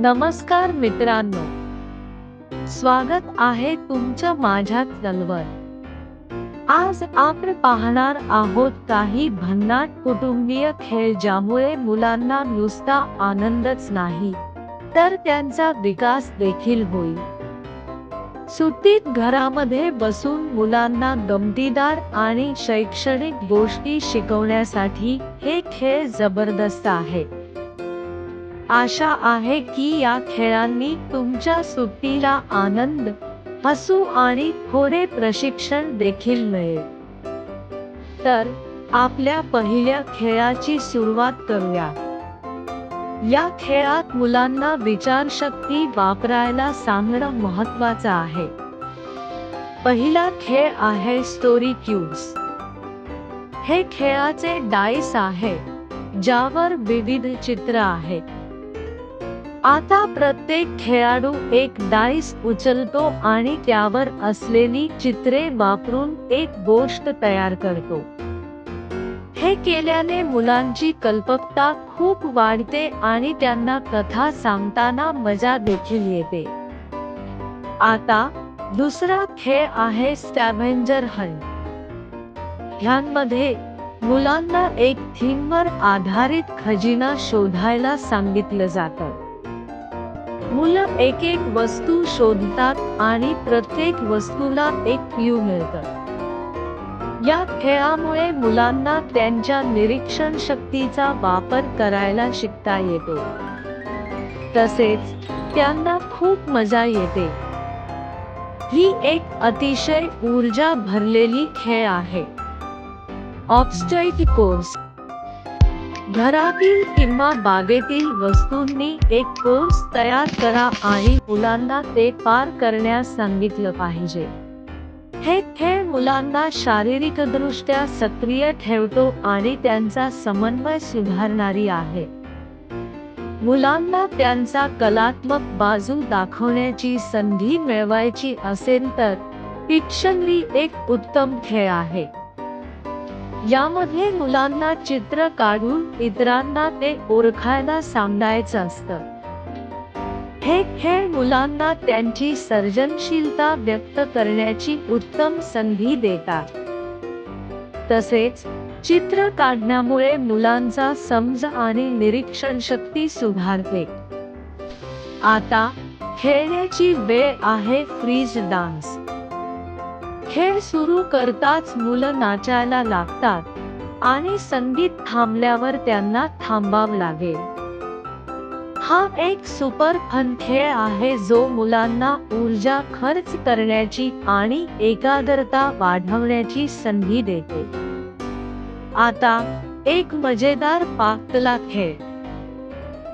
नमस्कार मित्रांनो. स्वागत आहे तुमचं माझ्या चलवर आज आपण पाहणार आहोत काही भन्नाट कुटुंबीय खेळ ज्यामुळे मुलांना नुसता आनंदच नाही तर त्यांचा विकास देखील होईल. सुट्टीत घरामध्ये बसून मुलांना गमतीदार आणि शैक्षणिक गोष्टी शिकवण्यासाठी हे खेळ जबरदस्त आहे आशा आहे की या खेळांनी तुमच्या सुट्टीला आनंद हसू आणि थोडे प्रशिक्षण देखील मिळेल. तर आपल्या पहिल्या खेळाची सुरुवात करूया. या खेळात मुलांना विचारशक्ती वापरायला सांगणं महत्वाचं आहे. पहिला खेळ आहे स्टोरी क्यूब्स हे खेळाचे डाईस आहे ज्यावर विविध चित्र आहेत. आता प्रत्येक खेळाडू एक डाईस उचलतो आणि त्यावर असलेली चित्रे वापरून एक गोष्ट तयार करतो. हे केल्याने मुलांची कल्पकता खूप वाढते आणि त्यांना कथा सांगताना मजा देखील येते. आता दुसरा खेळ आहे स्टॅव्हेंजर हंट ह्यांमध्ये मुलांना एक थीमवर आधारित खजिना शोधायला सांगितलं जातं. मुलं एक एक वस्तू शोधतात आणि प्रत्येक वस्तूला एक क्यू मिळतं. या खेळामुळे मुलांना त्यांच्या निरीक्षण शक्तीचा वापर करायला शिकता येतो. तसेच त्यांना खूप मजा येते. ही एक अतिशय ऊर्जा भरलेली खेळ आहे. ऑब्स्टाईट कोर्स घरातील किंवा बागेतील वस्तूंनी एक कोर्स तयार करा आणि मुलांना ते पार करण्यास सांगितलं पाहिजे. हे खेळ मुलांना शारीरिकदृष्ट्या सक्रिय ठेवतो आणि त्यांचा समन्वय सुधारणारी आहे. मुलांना त्यांचा कलात्मक बाजू दाखवण्याची संधी मिळवायची असेल तर पिक्शनरी एक उत्तम खेळ आहे. यामध्ये मुलांना चित्र काढून इतरांना ते ओळखायला सांगायचं असतं. हे खेळ मुलांना त्यांची सर्जनशीलता व्यक्त करण्याची उत्तम संधी देतात. तसेच चित्र काढण्यामुळे मुलांचा समज आणि निरीक्षण शक्ती सुधारते. आता खेळण्याची वेळ आहे फ्रीज डान्स. खेळ सुरू करताच मुलं नाचायला लागतात आणि संगीत थांबल्यावर त्यांना थांबावं लागेल. हा एक सुपर फन खेळ आहे जो मुलांना ऊर्जा खर्च करण्याची आणि एकाग्रता वाढवण्याची संधी देते. आता एक मजेदार पाकला खेळ.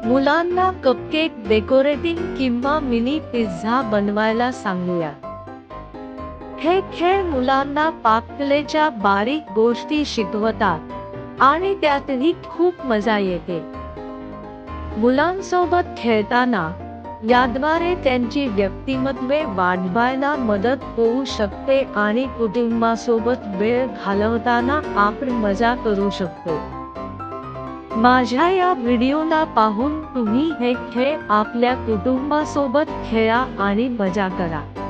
मुलांना कपकेक डेकोरेटिंग किंवा मिनी पिझ्झा बनवायला सांगूया. हे खेळ मुलांना पाककलेच्या बारीक गोष्टी शिकवतात आणि त्यातही खूप मजा येते. मुलांसोबत खेळताना याद्वारे त्यांची व्यक्तिमत्वे वाढवायला मदत होऊ शकते आणि कुटुंबासोबत वेळ घालवताना आपण मजा करू शकतो. माझ्या या व्हिडिओला पाहून तुम्ही हे खेळ आपल्या कुटुंबासोबत खेळा आणि मजा करा.